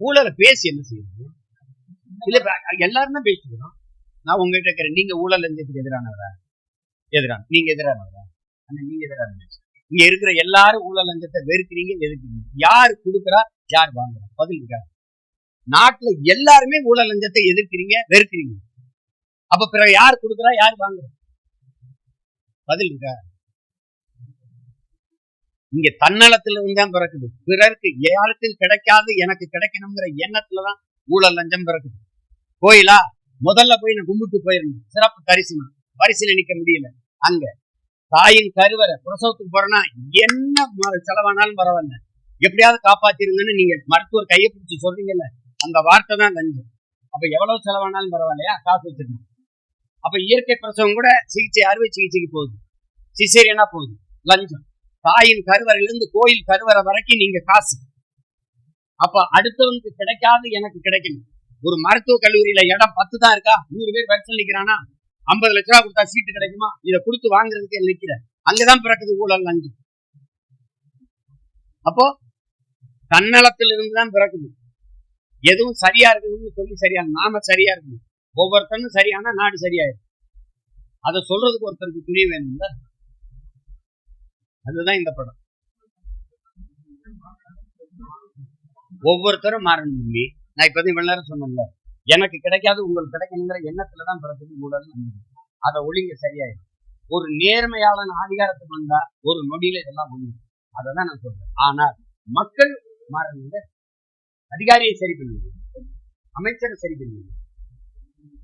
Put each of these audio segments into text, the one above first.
ஊழலை பேசி என்ன செய்யுது இல்ல எல்லாருமே எல்லாரும் தான் பேசிக்கிறோம் நான் உங்ககிட்ட கேட்கிறேன் நீங்க ஊழல் லஞ்சத்துக்கு எதிரானவரா? எதிரான நீங்க எதிரானவரா? ஆனா நீங்க எதிரான இங்க இருக்கிற எல்லாரும் ஊழல் லஞ்சத்தை வெறுக்கிறீங்க எதிர்க்கிறீங்க. யார் கொடுக்குறா? யார் வாங்குறா? பதில் நாட்டுல எல்லாருமே ஊழல் லஞ்சத்தை எதிர்க்கிறீங்க வெறுக்கிறீங்க. அப்ப பிறகு யார் கொடுக்குறா? யார் வாங்குறா? பதில் இருக்கா? இங்க தன்னலத்துல இருந்து தான் பிறக்குது. பிறருக்கு யாருக்கும் கிடைக்காது எனக்கு கிடைக்கணுங்கிற எண்ணத்துலதான் ஊழல் லஞ்சம் பிறக்குது. கோயிலா? முதல்ல போய் நான் கும்பிட்டு போயிருந்தேன். சிறப்பு தரிசனம் வரிசையில நிக்க முடியல. அங்க தாயின் கருவறை பிரசவத்துக்கு போறேன்னா என்ன செலவானாலும் பரவாயில்ல. எப்படியாவது காப்பாத்திருங்கன்னு நீங்க மருத்துவர் கையை பிடிச்சி சொல்றீங்கல்ல அந்த வார்த்தை தான் லஞ்சம். அப்ப எவ்வளவு செலவானாலும் பரவாயில்லையா? காசு வச்சிருக்கணும். அப்ப இயற்கை பிரசவம் கூட சிகிச்சை அறுவை சிகிச்சைக்கு போகுது. சிசேரியனா போகுது. லஞ்சம். தாயின் கருவறையிலிருந்து கோயில் கருவறை வரைக்கும் நீங்க காசு. அப்ப அடுத்தவனுக்கு கிடைக்காது எனக்கு கிடைக்கணும் ஒரு மருத்துவ கல்லூரியில இடம் பத்து தான் இருக்கா? நூறு பேர் வரிசையில் நிக்கிறானா ஐம்பது லட்ச ரூபா கொடுத்தா சீட்டு கிடைக்குமா? இதை கொடுத்து வாங்குறதுக்கு நிக்கிற? அங்கதான் பிறக்குது ஊழல் அங்கு அப்போ தன்னலத்திலிருந்து தான் பிறக்குது. எதுவும் சரியா இருக்குதுன்னு சொல்லி சரியா நாம சரியா இருக்கணும். ஒவ்வொருத்தனும் சரியானா நாடு சரியாயிடும். அதை சொல்றதுக்கு ஒருத்தருக்கு துணி வேணும்ல? அதுதான் இந்த படம். ஒவ்வொருத்தரும் மாறணும் தம்பி. நான் இப்பதான் இவ்வளவு நேரம் சொன்னேன்ல. எனக்கு கிடைக்காது உங்களுக்கு கிடைக்கணுங்கிற எண்ணத்துலதான் பிறகு ஊழல் நம்புது அதை ஒழிங்க சரியாயிடும். ஒரு நேர்மையாளன் அதிகாரத்துக்கு வந்தா ஒரு நொடியில இதெல்லாம் ஒழுங்கு அதை தான் நான் சொல்றேன். ஆனால் மக்கள் மாறணுங்க அதிகாரியை சரி பண்ணுங்க அமைச்சரை சரி பண்ணுங்க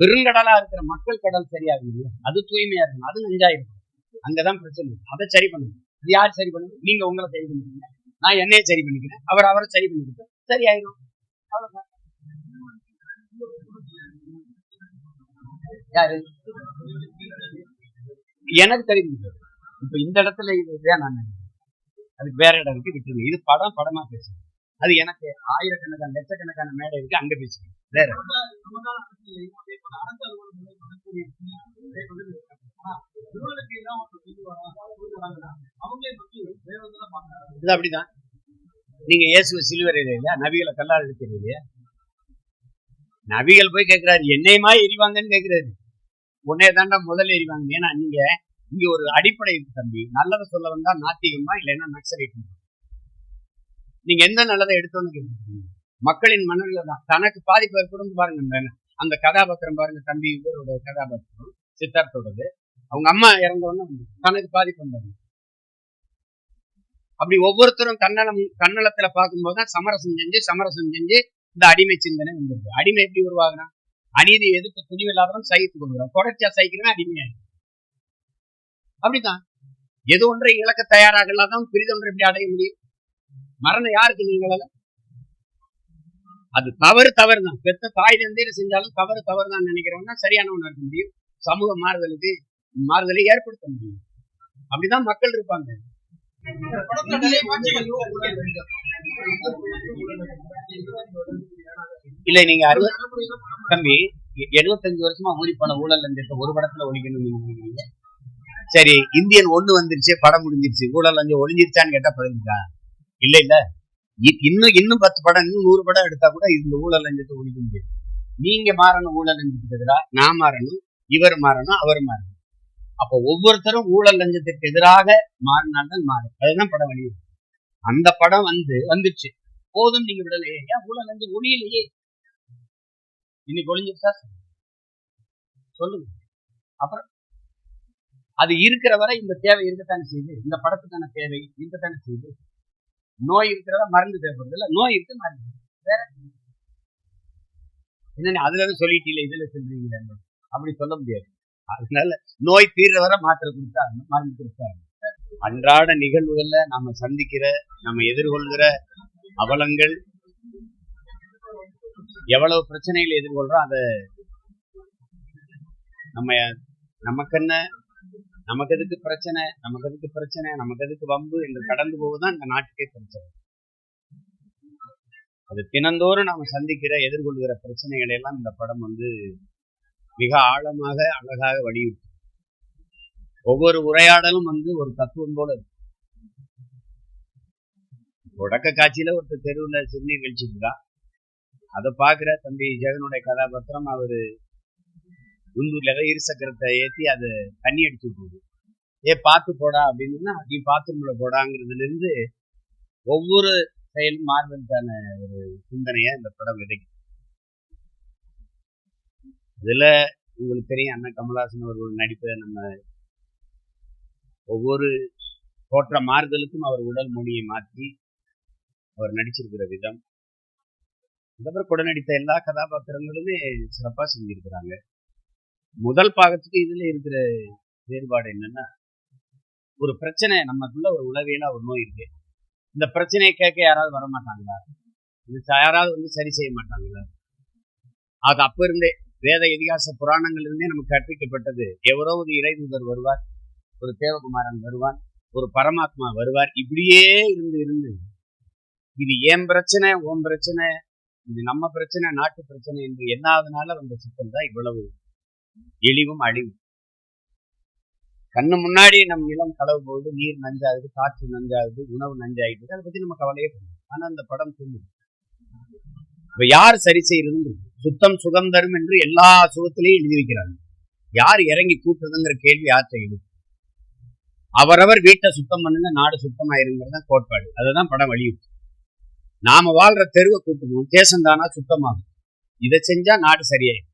பெருங்கடலா இருக்கிற மக்கள் கடல் சரியாகுது. அது தூய்மையா இருக்கணும். அது நஞ்சாயிருக்கும் அங்கதான் பிரச்சனை. அதை சரி பண்ணுங்க யார் சரி பண்ணுங்க நீங்க உங்களை சரி பண்ணிக்கிறீங்க. நான் என்னைய சரி பண்ணிக்கிறேன். அவர் அவரை சரி பண்ணிக்கிட்டு சரியாயிரும் அவ்வளவுதான். யாரு? எனக்கு தெரியும். இப்ப இந்த இடத்துல இதுதான் நான் அதுக்கு வேற இடம் இருக்கு விட்டுருங்க இது படம் படமா பேசுங்க அது எனக்கு ஆயிரக்கணக்கான லட்சக்கணக்கான மேடை இருக்கு அங்க பேசுங்க வேற இது அப்படிதான். நீங்க இயேசுவ சிலுவரையில இல்லையா? நபிகளை கல்லால் எடுக்கிறது நபிகள் போய் கேட்கிறாரு என்னையுமா எரிவாங்கன்னு கேட்கிறாரு. உன்னே தாண்டா முதல்ல எரிவாங்க. ஏன்னா நீங்க இங்க ஒரு அடிப்படை இருக்கு தம்பி. நல்லதை சொல்ல வந்தா நாத்திகமா இல்லைன்னா நக்சலைட் நீங்க எந்த நல்லதை எடுத்தோன்னு கேட்குறீங்க மக்களின் மனநில தான். தனக்கு பாதிப்பு ஏற்படும் பாருங்க அந்த கதாபாத்திரம் பாருங்க தம்பி இவரோட கதாபாத்திரம் சித்தார்த்தோடது. அவங்க அம்மா இறந்த உடனே தனக்கு பாதிப்பு வந்தாங்க அப்படி ஒவ்வொருத்தரும் கண்ணலம் கண்ணலத்துல பார்க்கும்போது தான் சமரசம் செஞ்சு சமரசம் செஞ்சு இந்த அடிமை சிந்தனை வந்துருது அடிமை எப்படி உருவாகுனா அநீதி எதிர்த்து துணிவு இல்லாதவன் சகித்து கொள்கிறான். தொடர்ச்சியா சகிக்கிறவன் அடிமையாயிடும் அப்படிதான் எது ஒன்றை இழக்க தயாராக இல்லாதவன் பிரிதொன்றை எப்படி அடைய முடியும்? மரணம் யாருக்கு நீங்கள அது தவறு தவறு தான் பெத்த தாய் தந்தையில செஞ்சாலும் தவறு தவறு தான் நினைக்கிறவன்னா சரியானவனா இருக்க முடியும். சமூக மாறுதலுக்கு மாறுதலை ஏற்படுத்த முடியும். அப்படிதான் மக்கள் இருப்பாங்க. இல்ல நீங்க அறுபது தம்பி எழுபத்தஞ்சு வருஷமா ஊறி போன ஊழல் லஞ்சத்தை ஒரு படத்துல ஒழிக்கணும் நீங்க நினைக்கிறீங்க? சரி இந்தியன் ஒண்ணு வந்துருச்சு படம் முடிஞ்சிருச்சு ஊழல் லஞ்சம் ஒழிஞ்சிருச்சான்னு கேட்டா பதிலுக்கா? இல்ல இல்ல. இ- இன்னும் இன்னும் பத்து படம் இன்னும் நூறு படம் எடுத்தா கூட இந்த ஊழல் லஞ்சத்தை ஒழிக்க முடியாது. நீங்க மாறணும் ஊழல் லஞ்சத்துக்கு எதிராக நான் மாறணும் இவர் மாறணும் அவர் மாறணும். அப்ப ஒவ்வொருத்தரும் ஊழல் லஞ்சத்துக்கு எதிராக மாறினால்தான் மாறும். அதுதான் படம் வழி அந்த படம் வந்து வந்துச்சு. போதும் நீங்க விடலையே ஏன்? ஊழல் லஞ்சம் ஒழியலையே இன்னைக்கு ஒளிஞ்சிருச்சா? சொல்லுங்க. அப்புறம்? அது இருக்கிற வரை இந்த தேவை இருக்கத்தானே செய்யுது. இந்த படத்துக்கான தேவை இருக்கத்தானே செய்யுது. நோய் இருக்கிறதா மருந்து தேவைப்படுது. இல்லை நோய் இருக்கு மருந்து வேற? என்ன அதுல இருந்து சொல்லிட்டீங்க இதுல சொல்றீங்க அப்படி சொல்ல முடியாது. அதனால நோய் தீர்ற வர மாத்திரை கொடுத்தாங்க மருந்து கொடுத்தாங்க. அன்றாட நிகழ்வுகள்ல நாம சந்திக்கிற நம்ம எதிர்கொள்கிற அவலங்கள் எவ்வளவு பிரச்சனைகள் எதிர்கொள்றோம் அதை நம்ம நமக்கு என்ன நமக்கு எதுக்கு பிரச்சனை நமக்கு எதுக்கு பிரச்சனை நமக்கு எதுக்கு வம்பு என்று கடந்து போவதுதான் இந்த நாட்டுக்கே பிரச்சனை. அது தினந்தோறும் நாம சந்திக்கிற எதிர்கொள்கிற பிரச்சனைகளை எல்லாம் இந்த படம் வந்து மிக ஆழமாக அழகாக வடிவிட்டு ஒவ்வொரு உரையாடலும் வந்து ஒரு தத்துவம் போல இருக்கு. தொடக்க காட்சியில ஒருத்தர் தெருவுல சிறுநீர் கழிச்சுக்கிறான் அதை பார்க்குற தம்பி ஜெகனுடைய கதாபாத்திரம் அவரு குந்தூர்ல ஏதோ இருசக்கரத்தை ஏத்தி அதை தண்ணி அடிச்சு விட்டுருது. ஏ பார்த்து போடா அப்படின்னு நீ பாத்ரூம்ல போடாங்கிறதுலேருந்து ஒவ்வொரு செயலும் மாறுதலுக்கான ஒரு சிந்தனையை இந்த படம் விதைக்கும் இதுல உங்களுக்கு தெரியும் அண்ணன் கமலஹாசன் அவர்கள் நடிப்பை நம்ம ஒவ்வொரு தோற்ற மாறுதலுக்கும் அவர் உடல் மொழியை மாற்றி அவர் நடிச்சிருக்கிற விதம். அதுக்கப்புறம் கூட நடித்த எல்லா கதாபாத்திரங்களுமே சிறப்பா செஞ்சிருக்கிறாங்க. முதல் பாகத்துக்கு இதுல இருக்கிற வேறுபாடு என்னன்னா ஒரு பிரச்சனை நமக்குள்ள ஒரு உளவியலா ஒரு நோய் இருக்கு இந்த பிரச்சனையை கேட்க யாராவது வர மாட்டாங்களா இது யாராவது வந்து சரி செய்ய மாட்டாங்களா? அது அப்ப இருந்தே வேத இதிகாச புராணங்களிலிருந்தே நமக்கு கற்பிக்கப்பட்டது. எவரோ ஒரு இறைதூதர் வருவார் ஒரு தேவகுமாரன் வருவான் ஒரு பரமாத்மா வருவார். இப்படியே இருந்து இருந்து இது ஏன் பிரச்சனை ஓம் பிரச்சனை இது நம்ம பிரச்சனை நாட்டு பிரச்சனை என்று என்னாதனால வந்த சிக்கல் தான் இவ்வளவு எளிவும் அழிவும். கண்ணு முன்னாடி நம் நிலம் களவு போது நீர் நஞ்சாகுது காற்று நஞ்சாகுது உணவு நஞ்சாயிடுது அதை பத்தி நம்ம கவலையே பண்ணுவோம் ஆனா அந்த படம் சொல்லுது. இப்ப யார் சரி செய்யறதுன்னு சுத்தம் சுகம் தரும் என்று எல்லா சுகத்திலையும் எழுதி வைக்கிறாங்க யார் இறங்கி கூட்டுறதுங்கிற கேள்வி யார்கிட்ட எழுது அவரவர் வீட்டை சுத்தம் பண்ணுங்க நாடு சுத்தமாயிருங்கிறது தான் கோட்பாடு. அதுதான் படம் வலியுறுத்து நாம வாழ்ற தெருவை கூட்டணும் தேசம் தானா சுத்தமாகும். இதை செஞ்சா நாடு சரியாயிடும்.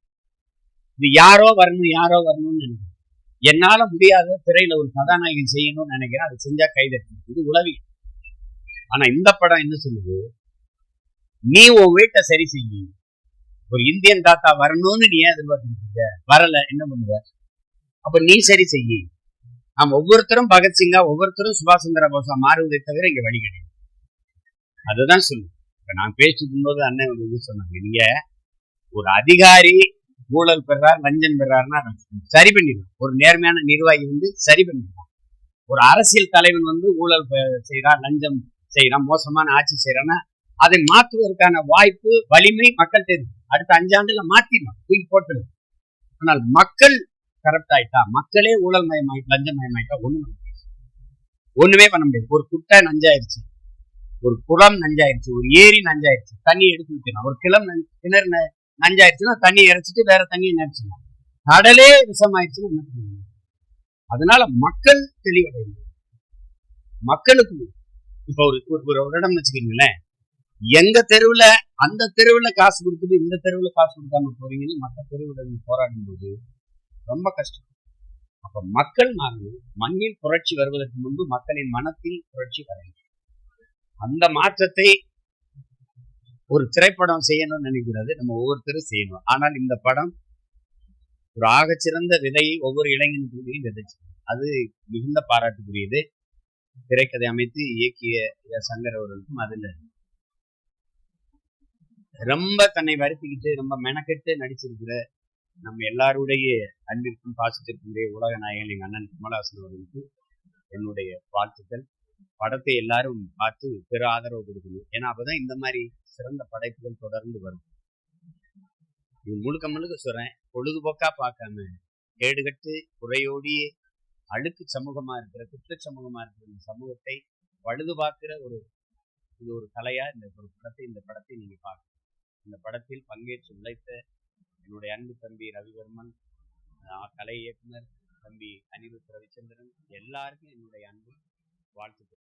இது யாரோ வரணும் யாரோ வரணும்னு நினைக்கிறேன். என்னால முடியாத திரையில ஒரு கதாநாயகன் செய்யணும்னு நினைக்கிறேன். அதை செஞ்சா கைதட்டணும் இது உளவி. ஆனா இந்த படம் என்ன சொல்லுது? நீ உன் வீட்டை சரி செய்யணும் ஒரு இந்தியன் தாத்தா வரணும்னு நீ ஏன் எதிர்பார்த்துருக்க வரல என்ன பண்ணுவ? அப்ப நீ சரி செய்ய. நாம் ஒவ்வொருத்தரும் பகத்சிங்கா ஒவ்வொருத்தரும் சுபாஷ் சந்திர போஸா மாறுவதை தவிர இங்க வழி கிடையாது. அதுதான் சொல்லு. இப்ப நான் பேசிட்டு போது அண்ணன் ஒரு இது சொன்னாங்க. நீங்க ஒரு அதிகாரி ஊழல் பெறார் லஞ்சம் பெறாருன்னா சரி பண்ணிடலாம் ஒரு நேர்மையான நிர்வாகி வந்து சரி பண்ணிடலாம் ஒரு அரசியல் தலைவன் வந்து ஊழல் செய்யறான் லஞ்சம் செய்யறான் மோசமான ஆட்சி செய்யறான்னா அதை மாற்றுவதற்கான வாய்ப்பு வலிமை மக்கள் தெரியும் அடுத்த அஞ்சாண்டுல மாத்திடலாம். தூக்கி போட்டுடும். ஆனால் மக்கள் கரப்ட் ஆயிட்டா மக்களே ஊழல் மயமாயிட்டு லஞ்சம் மயமாயிட்டா ஒண்ணும் பண்ண முடியாது. ஒண்ணுமே பண்ண முடியாது. ஒரு குட்டை நஞ்சாயிருச்சு. ஒரு குளம் நஞ்சாயிருச்சு. ஒரு ஏரி நஞ்சாயிருச்சு. தண்ணி எடுத்து வைக்கணும் ஒரு கிளம் கிணறு நஞ்சாயிருச்சுன்னா தண்ணி இறைச்சிட்டு வேற தண்ணியை நினைச்சிடலாம் கடலே விஷமாயிருச்சுன்னா என்ன பண்ணுவீங்க அதனால மக்கள் தெளிவடையும் மக்களுக்கு இப்ப ஒரு ஒரு இடம் வச்சுக்கீங்களேன். எங்க தெருவுல அந்த தெருவுல காசு கொடுத்துட்டு இந்த தெருவுல காசு கொடுக்காம போறீங்கன்னு மற்ற தெருவுல போராடும் போது ரொம்ப கஷ்டம். அப்ப மக்கள் மாறணும் மண்ணில் புரட்சி வருவதற்கு முன்பு மக்களின் மனத்தில் புரட்சி வர அந்த மாற்றத்தை ஒரு திரைப்படம் செய்யணும்னு நினைக்கிறது நம்ம ஒவ்வொருத்தரும் செய்யணும். ஆனால் இந்த படம் ஒரு ஆகச்சிறந்த விதையை ஒவ்வொரு இளைஞனுக்குள்ளேயும் விதைச்சு அது மிகுந்த பாராட்டுக்குரியது. திரைக்கதை அமைத்து இயக்கிய சங்கர் அவர்களுக்கும் அதுல ரொம்ப தன்னை வருத்திக்கிட்டு ரொம்ப மெனக்கெட்டு நடிச்சிருக்கிற நம்ம எல்லாருடைய அன்பிற்கும் பாசத்திற்கும் உலக நாயகன் எங்கள் அண்ணன் கமலஹாசன் அவர்களுக்கு என்னுடைய வாழ்த்துக்கள். படத்தை எல்லாரும் பார்த்து பெரு ஆதரவு கொடுக்கணும். ஏன்னா அப்பதான் இந்த மாதிரி சிறந்த படைப்புகள் தொடர்ந்து வரும். இது முழுக்க முழுக்க சொல்றேன் பொழுதுபோக்கா பார்க்காம கேடுகட்டு குறையோடி அழுக்கு சமூகமா இருக்கிற குற்ற சமூகமா இருக்கிற இந்த சமூகத்தை பழுது பார்க்கிற ஒரு இது ஒரு கலையா இந்த ஒரு படத்தை இந்த படத்தை நீங்க பார்க்கணும். இந்த படத்தில் பங்கேற்று உழைத்த என்னுடைய அன்பு தம்பி ரவிவர்மன் கலை இயக்குனர் தம்பி அனிருத் ரவிச்சந்திரன் எல்லாருக்கும் என்னுடைய அன்பு வாழ்த்துக்கள்.